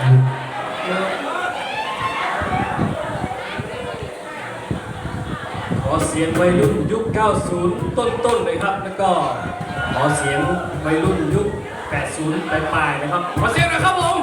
ขอเสียงวัยรุ่นยุค 90 ต้นๆเลยครับ แล้วก็ขอเสียงวัยรุ่นยุค 80 ปลายๆนะครับ ขอเสียงหน่อยครับผม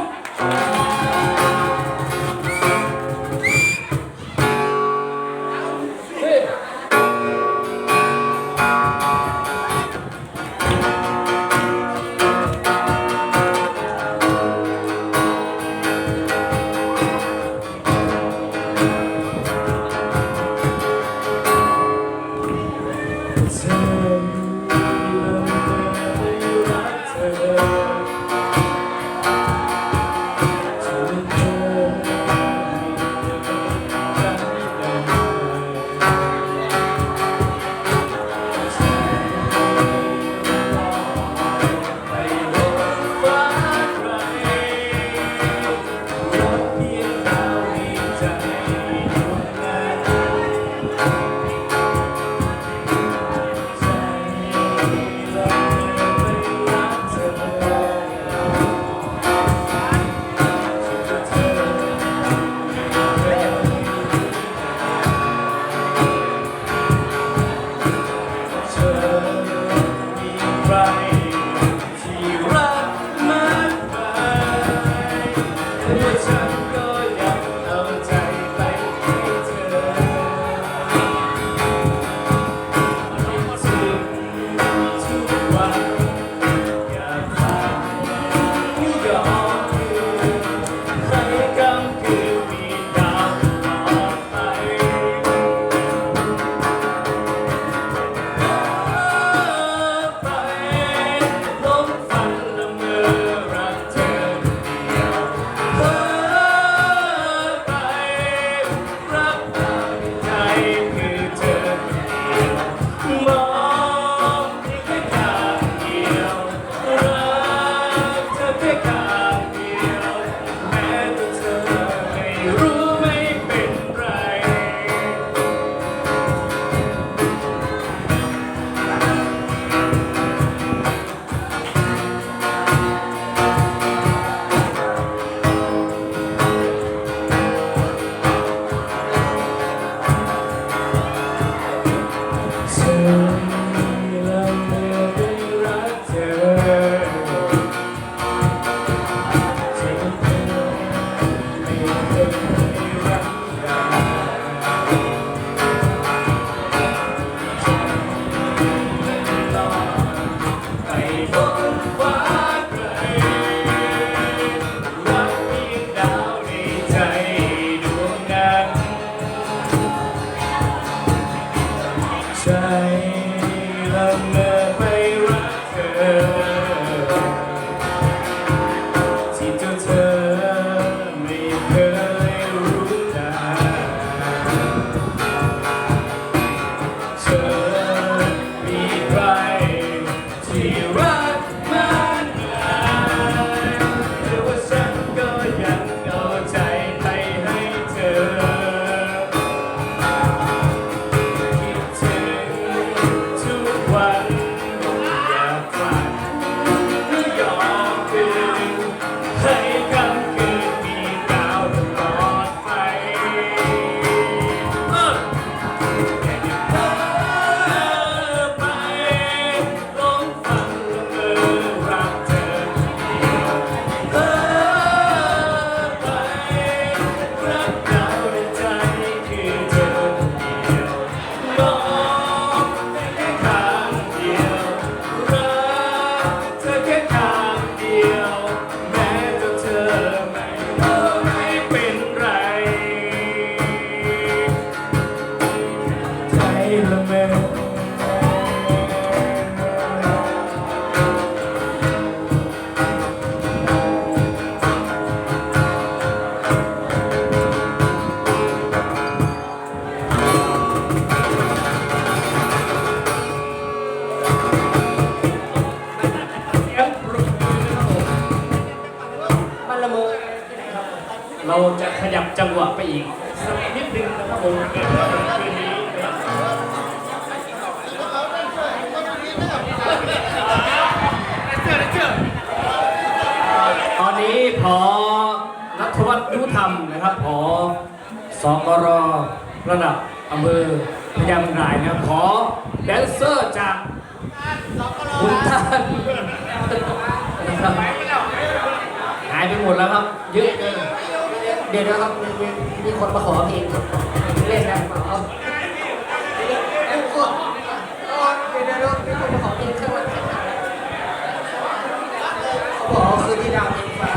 จะขยับจังหวะไปอีกสักนิดนึงนะครับผมเกิดว่าคืนนี้นะครับตอนนี้พอนัทวัฒน์ยุธรรมนะครับพอสกรระดับอำเภอพญามังรายนะครับขอแดนเซอร์จากคุณท่านหายไปหมดแล้วครับเยอะเกิน เดี๋ยวนะครับมีมีมีคนมาขอเพลงเล่นนะเอาเอ้ยกดเดี๋ยวเดี๋ยวเดี๋ยวมีคนมาขอเพลงข้างหลังข้างหลังเขาบอกว่าคืนที่ดาวเต็มฟ้า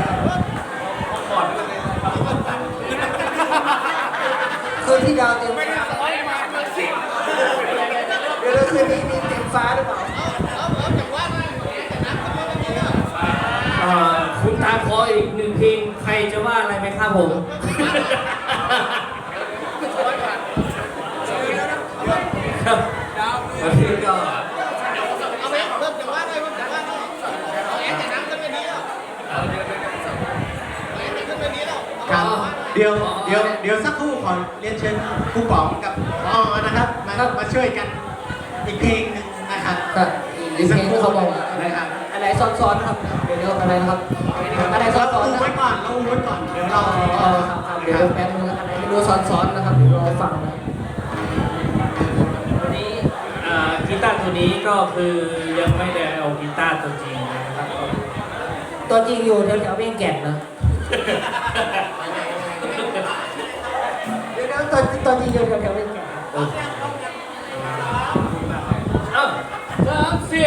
คืนที่ดาวเต็มฟ้าเดี๋ยวเดี๋ยวคืนนี้มีเต็มฟ้าหรือเปล่า เอ่อคุณตาขออีกหนึ่งเพลงใครจะว่าอะไรไหมครับผม ครับวันนี้ก็ ครับเดี๋ยวเดี๋ยวเดี๋ยวสักครู่ข อเรียนเชิญครูป๋องกับพอนะครับ มามาช่วยกันอีกเพลงหนึ่งนะครับก็อีกเพลงเขาบอกนะครับอะไรซ้อนๆครับเดี๋ยวเดี๋ยวอะไรนะครับอะไรซ้เราอนอูๆนะไว้ก่อนเราอูไว้ก่อนเดี๋ยวเราเออครับครับเดี๋ยวแป๊บนึงอะไรไม่รู้ซ้อนๆนะครับเดี๋ยวรอฟังนะวันนี้อ่ากีตาร์ตัวนี้ก็คือยังไม่ได้เอากีตาร์ตัวจริงนะครับตัวจริงอยู่แถวๆเวียงแก่นนะ เดี๋ยวเดี๋ยวตัวตัวจริงอยู่แถวๆเวียงแก่นเอ้าสามสี่